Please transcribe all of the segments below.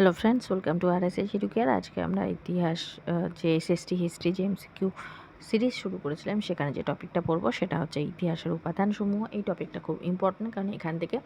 Hello friends welcome to R S S Educare আজকে আমরা ইতিহাস যে এসএসটি হিস্ট্রি যে এমসিকিউ সিরিজ শুরু করেছিলাম, সেখানে যে টপিকটা পড়ব, সেটা হচ্ছে ইতিহাসের উপাদানসমূহ। এই টপিকটা খুব ইম্পর্টেন্ট কারণ এখান থেকে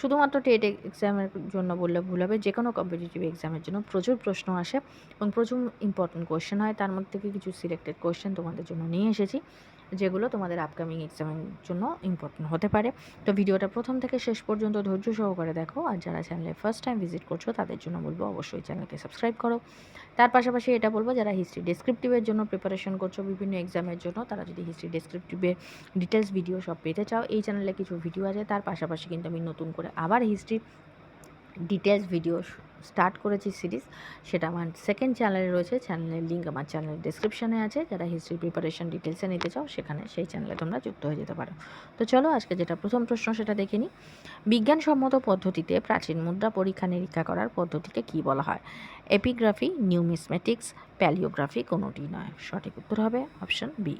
শুধুমাত্র টেট এক্সামের জন্য বললে ভুল হবে, যে কোনো কম্পিটিটিভ এক্সামের জন্য প্রচুর প্রশ্ন আসে এবং প্রচুর ইম্পর্টেন্ট কোয়েশ্চেন হয়। তার মধ্যে থেকে কিছু সিলেক্টেড কোয়েশ্চেন তোমাদের জন্য নিয়ে এসেছি। যেগুলো তোমাদের আপকামিং এক্সামের জন্য ইম্পর্টেন্ট হতে পারে। তো ভিডিওটা প্রথম থেকে শেষ পর্যন্ত ধৈর্য সহকারে দেখো, আর যারা চ্যানেলে ফার্স্ট টাইম ভিজিট করছ, তাদের জন্য বলব অবশ্যই চ্যানেলকে সাবস্ক্রাইব করো। তার পাশাপাশি এটা বলব, যারা হিস্ট্রি ডেসক্রিপটিভের জন্য প্রিপারেশন করছ বিভিন্ন এক্সামের জন্য, তারা যদি হিস্ট্রি ডেসক্রিপটিভের ডিটেলস ভিডিও সব পেতে চাও, এই চ্যানেলে কিছু ভিডিও আছে। তার পাশাপাশি কিন্তু আমি নতুন করে আবার হিস্ট্রি ডিটেলস ভিডিও স্টার্ট করেছি সিরিজ সেটা আমার সেকেন্ড চ্যানেলে রয়েছে চ্যানেলের লিঙ্ক আমার চ্যানেলের ডিসক্রিপশানে আছে, যারা হিস্ট্রি প্রিপারেশন ডিটেলসে নিতে চাও, সেখানে সেই চ্যানেলে তোমরা যুক্ত হয়ে যেতে পারো। তো চলো, আজকে যেটা প্রথম প্রশ্ন সেটা দেখে নিই। বিজ্ঞানসম্মত পদ্ধতিতে প্রাচীন মুদ্রা পরীক্ষা নিরীক্ষা করার পদ্ধতিকে কী বলা হয়? এপিগ্রাফি নিউমিসমেটিক্স প্যালিওগ্রাফি কোনোটি নয়। সঠিক উত্তর হবে অপশন বি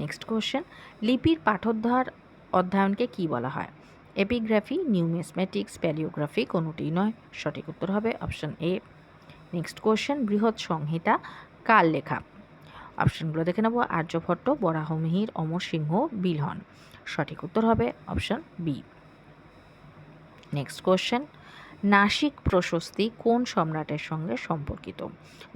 নেক্সট কোশ্চেন লিপির পাঠোদ্ধার অধ্যয়নকে কী বলা হয়? এপিগ্রাফি নিউমিসমেটিক্স প্যালিওগ্রাফি কোনোটি নয়। সঠিক উত্তর হবে অপশন এ। নেক্সট কোশ্চেন, বৃহৎ সংহিতা, কার লেখা? অপশনগুলো দেখে নেব, আর্যভট্ট বরাহমিহির অমর সিংহ, বিলহন। সঠিক উত্তর হবে option B. Next question, Nashik প্রশস্তি কোন সম্রাটের সঙ্গে সম্পর্কিত?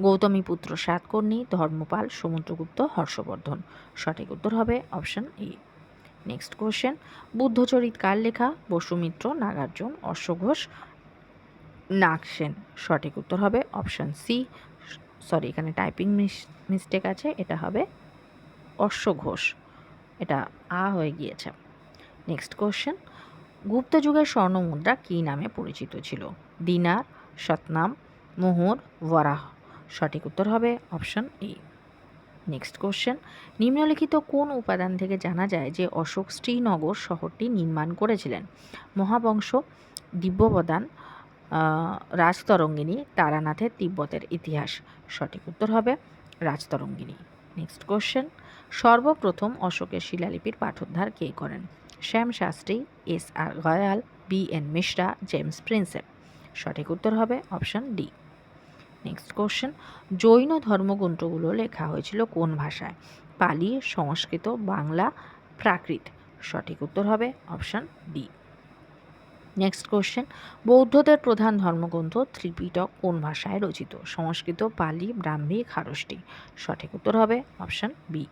গৌতমীপুত্র সাতকর্ণী, ধর্মপাল, সমুদ্রগুপ্ত, হর্ষবর্ধন। সঠিক উত্তর হবে option A. Next question Buddhacharita কার লেখা? বসুমিত্র, নাগার্জুন অশ্বঘোষ নাগসেন সঠিক উত্তর হবে অপশন সি সরি এখানে টাইপিং মিস্টেক আছে। এটা হবে অশ্বঘোষ এটা আ হয়ে গিয়েছে। নেক্সট কোশ্চেন গুপ্ত যুগের স্বর্ণমুদ্রা কী নামে পরিচিত ছিল? দিনার সতনাম মোহর, ওয়ারাহ। সঠিক উত্তর হবে অপশন এ নেক্সট কোশ্চেন নিম্নলিখিত কোন উপাদান থেকে জানা যায় যে অশোক শ্রীনগর শহরটি নির্মাণ করেছিলেন? মহাবংশ, দিব্যবদান রাজতরঙ্গিনী, তারানাথের তিব্বতের ইতিহাস। সঠিক উত্তর হবে রাজতরঙ্গিনী। নেক্সট কোশ্চেন সর্বপ্রথম অশোকের শিলালিপির পাঠোদ্ধার কে করেন? Shyam Shastri, S R Goyal B N Mishra, James Prinsep. সঠিক উত্তর হবে option D. Next question Jain ধর্মগ্রন্থগুলো লেখা হয়েছিল কোন ভাষায়? পালি, সংস্কৃত, বাংলা, প্রাকৃত। সঠিক উত্তর হবে অপশন ডি নেক্সট কোশ্চেন বৌদ্ধদের প্রধান ধর্মগ্রন্থ ত্রিপিটক কোন ভাষায় রচিত? সংস্কৃত, পালি, ব্রাহ্মী, খারষ্টি। সঠিক উত্তর হবে option B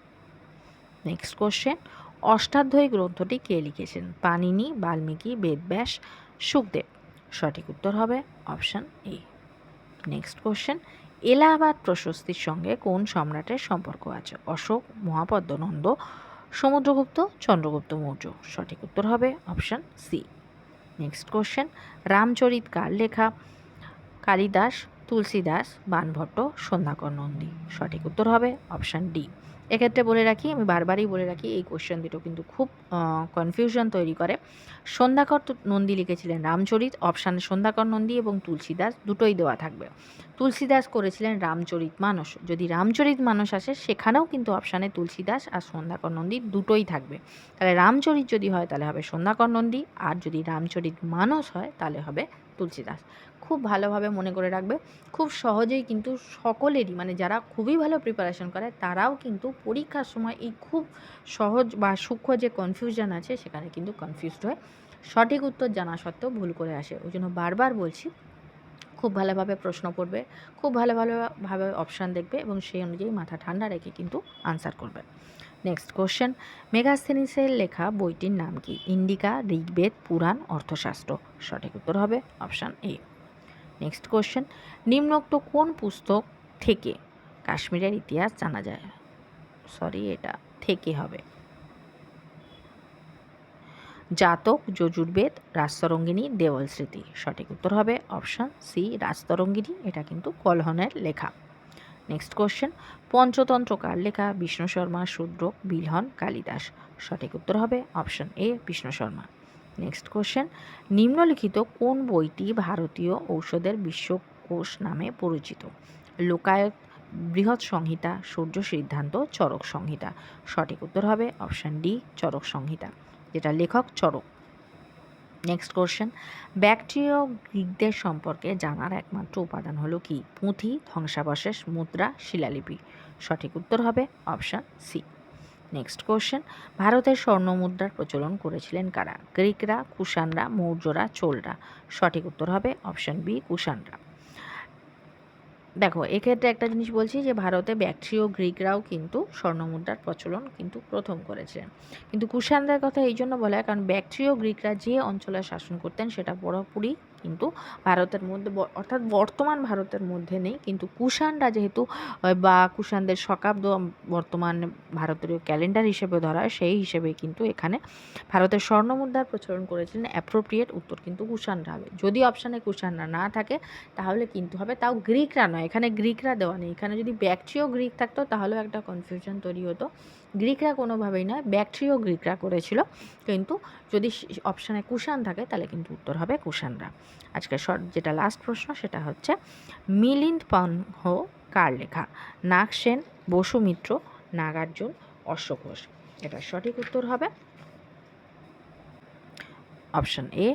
next question Ashtadhyayi গ্রন্থটি কে লিখেছেন? পানিনি, বাল্মীকি, বেদব্যাস, সুখদেব। সঠিক উত্তর হবে option A next question Allahabad প্রশস্তির সঙ্গে কোন সম্রাটের সম্পর্ক আছে? অশোক, মহাপদ্মনন্দ, সমুদ্রগুপ্ত, চন্দ্রগুপ্ত মৌর্য। সঠিক উত্তর হবে অপশন সি নেক্সট কোশ্চেন রামচরিত কার লেখা? কালিদাস, তুলসীদাস, বানভট্ট, সন্ধ্যাকর নন্দী। সঠিক উত্তর হবে অপশান ডি এক্ষেত্রে বলে রাখি, আমি বারবারই বলে রাখি, এই কোশ্চেন দুটো কিন্তু খুব কনফিউশন তৈরি করে। সন্ধ্যাকর নন্দী লিখেছিলেন রামচরিত অপশানে সন্ধ্যাকর নন্দী এবং তুলসীদাস দুটোই দেওয়া থাকবে। তুলসীদাস করেছিলেন রামচরিত মানস, যদি রামচরিত মানস আসে, সেখানেও কিন্তু অপশানে তুলসীদাস আর সন্ধ্যাকর নন্দী দুটোই থাকবে। তাহলে রামচরিত যদি হয়, তাহলে হবে সন্ধ্যাকর নন্দী, আর যদি রামচরিত মানস হয়, তাহলে হবে তুলসীদাস। খুব ভালোভাবে মনে করে রাখবে। খুব সহজেই কিন্তু সকলেরই মানে যারা খুবই ভালো প্রিপারেশন করে, তারাও কিন্তু পরীক্ষার সময় এই খুব সহজ বা সূক্ষ্ম যে কনফিউশন আছে, সেখানে কিন্তু কনফিউজড হয়। সঠিক উত্তর জানা সত্ত্বেও ভুল করে আসে। ওই জন্য বারবার বলছি, খুব ভালোভাবে প্রশ্ন পড়বে খুব ভালো ভালোভাবে অপশান দেখবে এবং সেই অনুযায়ী মাথা ঠান্ডা রেখে কিন্তু আনসার করবে। নেক্সট কোশ্চেন মেগাস্থেনিসের লেখা বইটির নাম কি? ইন্ডিকা, ঋগ্বেদ, পুরাণ, অর্থশাস্ত্র। সঠিক উত্তর হবে অপশান এ নেক্সট কোশ্চেন নিম্নোক্ত কোন পুস্তক থেকে কাশ্মীরের ইতিহাস জানা যায়? সরি এটা থেকে হবে। জাতক, যজুর্বেদ, রাজতরঙ্গিনী, দেওয়াল স্মৃতি। সঠিক উত্তর হবে অপশান সি রাজতরঙ্গিনী। এটা কিন্তু কলহনের লেখা। নেক্সট কোশ্চেন পঞ্চতন্ত্র কার লেখা বিষ্ণু শর্মা, শূদ্র, বিলহন, কালিদাস। সঠিক উত্তর হবে option A Vishnu Sharma. Next question নিম্নলিখিত কোন বইটি ভারতীয় ঔষধের বিশ্বকোষ নামে পরিচিত? লোকায়ত, বৃহৎ সংহিতা, সূর্য সিদ্ধান্ত চরক সংহিতা। সঠিক উত্তর হবে অপশন ডি চরক সংহিতা। যেটা লেখক চরক নেক্সট কোশ্চেন ব্যাকটেরিয়া গ্রিকদের সম্পর্কে জানার একমাত্র উপাদান হলো কি? পুঁথি, ধ্বংসাবশেষ, মুদ্রা, শিলালিপি। সঠিক উত্তর হবে অপশান সি নেক্সট কোশ্চেন ভারতের স্বর্ণ মুদ্রার প্রচলন করেছিলেন কারা? গ্রিকরা, কুষাণরা, মৌর্যরা, চোলরা। সঠিক উত্তর হবে অপশান বি কুষাণরা। দেখো, এক্ষেত্রে একটা জিনিস বলছি যে, ভারতে ব্যাকট্রিয় গ্রিকরাও কিন্তু স্বর্ণমুদ্রার প্রচলন কিন্তু প্রথম করেছিলেন কিন্তু কুষাণদের কথা এই জন্য বলা হয়, কারণ ব্যাকট্রিয় গ্রিকরা যে অঞ্চলে শাসন করতেন, সেটা পুরোপুরি কিন্তু ভারতের মধ্যে অর্থাৎ বর্তমান ভারতের মধ্যে নেই। কিন্তু কুষাণরা যেহেতু বা কুষাণদের শকাব্দ বর্তমান ভারতের ক্যালেন্ডার হিসেবে ধরা হয়, সেই হিসেবে কিন্তু এখানে ভারতের স্বর্ণমুদ্রার প্রচলন করেছিলেন অ্যাপ্রোপ্রিয়েট উত্তর কিন্তু কুষাণরা হবে। যদি অপশানে কুষাণরা না থাকে, তাহলে কিন্তু হবে, তাও গ্রিকরা নয়। এখানে গ্রিকরা দেওয়া নেই। এখানে যদি ব্যাকট্রিয় গ্রিক থাকতো, তাহলেও একটা কনফিউশন তৈরি হতো। গ্রিকরা কোনোভাবেই নয়, ব্যাকট্রিয় গ্রিকরা করেছিল। কিন্তু যদি অপশানে কুষাণ থাকে, তাহলে কিন্তু উত্তর হবে কুষাণরা। আজকে শর্ট যেটা লাস্ট প্রশ্ন, সেটা হচ্ছে, মিলিন্দ পন্হ কার লেখা? নাগসেন বসুমিত্র নাগার্জুন অশ্বঘোষ ঘোষ। এটার সঠিক উত্তর হবে অপশন এ